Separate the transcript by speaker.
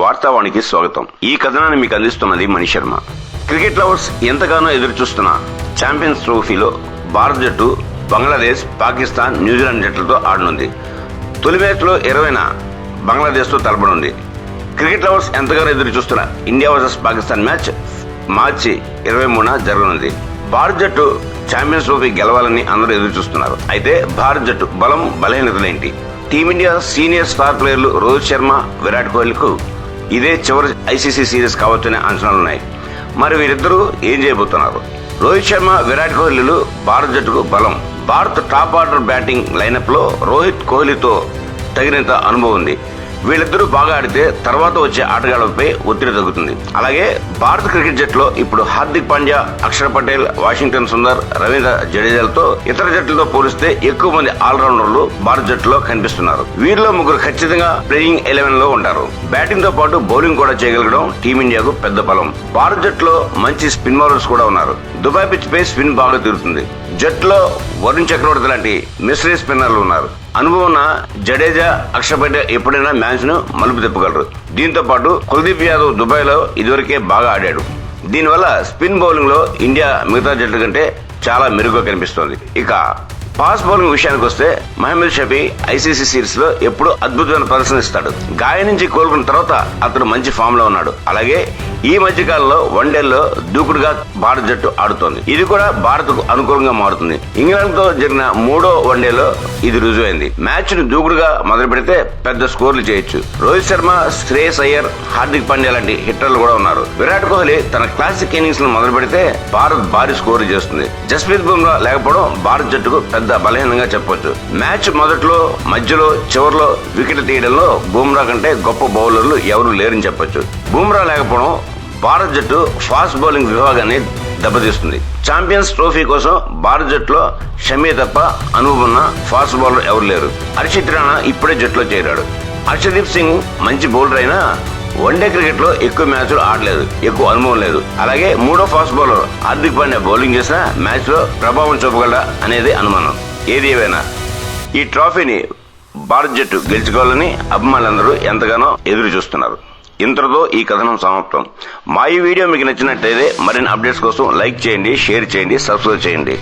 Speaker 1: వార్తావాణికి స్వాగతం. ఈ కథనాన్ని మీకు అందిస్తున్నది మణి శర్మ. క్రికెట్ లవర్స్ ఎంతగానో ఎదురు చూస్తున్న ఛాంపియన్స్ ట్రోఫీలో భారత జట్టు బంగ్లాదేశ్ పాకిస్తాన్ న్యూజిలాండ్ జట్లతో ఆడనుంది. తొలి మ్యాచ్లో ఇరవైన బంగ్లాదేశ్తో తలపనుంది. క్రికెట్ లవర్స్ ఎంతగానో ఎదురు చూస్తున్న ఇండియా వర్సెస్ పాకిస్తాన్ మ్యాచ్ మార్చి ఇరవై మూడున జరగనుంది. భారత జట్టు ఛాంపియన్స్ ట్రోఫీ గెలవాలని అందరూ ఎదురు చూస్తున్నారు. అయితే భారత జట్టు బలం బలహీనతలేంటి టీమిండియా సీనియర్ స్టార్ ప్లేయర్లు రోహిత్ శర్మ విరాట్ కోహ్లీకు ఇదే చివరి ఐసీసీ సిరీస్ కావచ్చనే అంచనాలున్నాయి మరి వీరిద్దరూ ఏం చేయబోతున్నారు? రోహిత్ శర్మ విరాట్ కోహ్లీలు భారత జట్టుకు బలం. భారత్ టాప్ ఆర్డర్ బ్యాటింగ్ లైనప్లో రోహిత్ కోహ్లీతో తగినంత అనుభవం ఉంది. వీళ్ళిద్దరూ బాగా ఆడితే తర్వాత వచ్చే ఆటగాళ్ళపై ఒత్తిడి తగ్గుతుంది. అలాగే భారత క్రికెట్ జట్టులో ఇప్పుడు హార్దిక్ పాండ్యా అక్షర్ పటేల్ వాషింగ్టన్ సుందర్ రవీంద్ర జడేజాలతో ఇతర జట్లతో పోలిస్తే ఎక్కువ మంది ఆల్రౌండర్లు భారత జట్టులో కనిపిస్తున్నారు. వీరిలో ముగ్గురు ఖచ్చితంగా ప్లేయింగ్ ఎలెవెన్లో ఉంటారు. బ్యాటింగ్తో పాటు బౌలింగ్ కూడా చేయగలగడం టీమిండియాకు పెద్ద బలం. భారత జట్టులో మంచి స్పిన్ బౌలర్స్ కూడా ఉన్నారు. దుబాయ్ పిచ్ పై స్పిన్ బాగా తిరుగుతుంది. జట్టులో వరుణ్ చక్రవర్తి లాంటి మిస్రీ స్పిన్నర్లు ఉన్నారు. అనుభవం ఉన్న జడేజా అక్షపేట ఎప్పుడైనా మ్యాచ్ను మలుపు తిప్పగలరు. దీంతో పాటు కుల్దీప్ యాదవ్ దుబాయ్లో ఇదివరకే బాగా ఆడాడు. దీనివల్ల స్పిన్ బౌలింగ్లో ఇండియా మిగతా జట్ల కంటే చాలా మెరుగ్గా కనిపిస్తోంది. ఇక ఫాస్ట్ బౌలింగ్ విషయానికి వస్తే మహమ్మద్ షఫీ ఐసీసీ సిరీస్లో ఎప్పుడు అద్భుతమైన ప్రదర్శన ఇస్తాడు గాయం నుంచి కోలుకున్న తర్వాత అతను మంచి ఫామ్లో ఉన్నాడు. అలాగే ఈ మధ్య కాలంలో వన్డేల్లో దూకుడుగా భారత జట్టు ఆడుతోంది. ఇది కూడా భారత్కు అనుకూలంగా మారుతుంది. ఇంగ్లాండ్తో జరిగిన మూడో వన్డేలో ఇది రుజువైంది. మ్యాచ్ను దూకుడుగా మొదలు పెడితే పెద్ద స్కోర్లు చేయొచ్చు. రోహిత్ శర్మ శ్రేయస్ అయ్యర్ హార్దిక్ పాండ్యా లాంటి హిట్టర్లు కూడా ఉన్నారు. విరాట్ కోహ్లీ తన క్లాసిక్ ఇన్నింగ్స్ను మొదలు పెడితే భారత్ భారీ స్కోర్ చేస్తుంది. జస్ప్రీత్ బుమ్రా లేకపోవడం భారత జట్టుకు పెద్ద బలహీనంగా చెప్పొచ్చు. మ్యాచ్ మొదట్లో మధ్యలో చివరిలో వికెట్ తీయడంలో బుమ్రా కంటే గొప్ప బౌలర్లు ఎవరూ లేరని చెప్పొచ్చు. బుమ్రా లేకపోవడం భారత్ జట్టు ఫాస్ట్ బౌలింగ్ విభాగాన్ని దెబ్బతీస్తుంది. ఛాంపియన్స్ ట్రోఫీ కోసం భారత జట్టులో షమీ తప్ప అనుభవం ఉన్న ఫాస్ట్ బౌలర్ ఎవరు లేరు. హర్షిత్ రాణా ఇప్పుడే జట్టులో చేరాడు. హర్షదీప్ సింగ్ మంచి బౌలర్ అయినా వన్డే క్రికెట్లో ఎక్కువ మ్యాచ్లు ఆడలేదు. ఎక్కువ అనుభవం లేదు. అలాగే మూడో fast bowler Hardik Pandya bowling చేసిన మ్యాచ్లో ప్రభావం చూపగలరా అనేది అనుమానం. ఏది ఏవైనా. ఈ ట్రోఫీని భారత జట్టు గెలుచుకోవాలని అభిమానులందరూ ఎంతగానో ఎదురు చూస్తున్నారు. ఇంతటితో ఈ కథనం సమాప్తం. మా ఈ వీడియో మీకు నచ్చినట్లయితే మరిన్ని అప్డేట్స్ కోసం లైక్ చేయండి షేర్ చేయండి సబ్స్క్రైబ్ చేయండి.